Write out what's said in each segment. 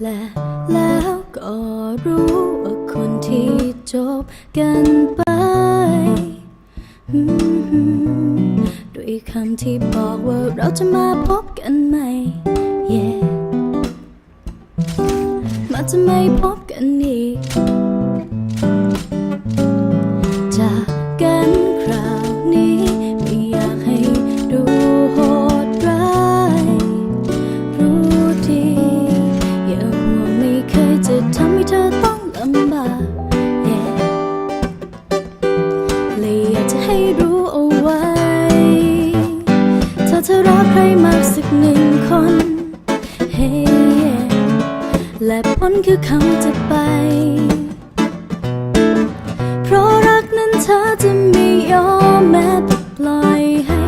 และแล้วก็รู้ว่าคนที่จบกันไป ด้วยคำที่บอกว่าเราจะมาพบกันใหม่ yeah มาจะไม่พบกันอีก เคยจะทำให้เธอต้องลำบาก yeah เลยอยากจะให้รู้เอาไว้ ถ้าเธอรักใครมากสักหนึ่งคน hey yeah และผลคือคำจะไป เพราะรักนั้นเธอจะไม่ยอมแม้แต่ปล่อยให้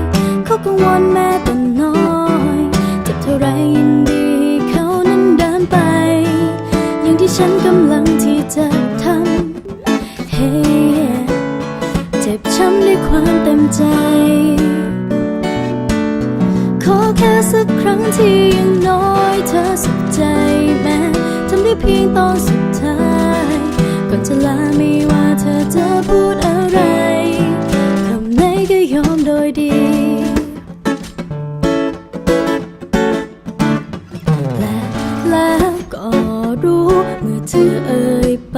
เขากังวลแม้ ฉันกำลังที่จะทำ Hey เจ็บช้ำด้วยความเต็มใจ ขอแค่สักครั้งที่ยังน้อยเธอสุขใจแม้ทำได้เพียงตอนสุดท้าย ก่อนจะลาไม่ว่าเธอจะพูด เธอเอ่ยไป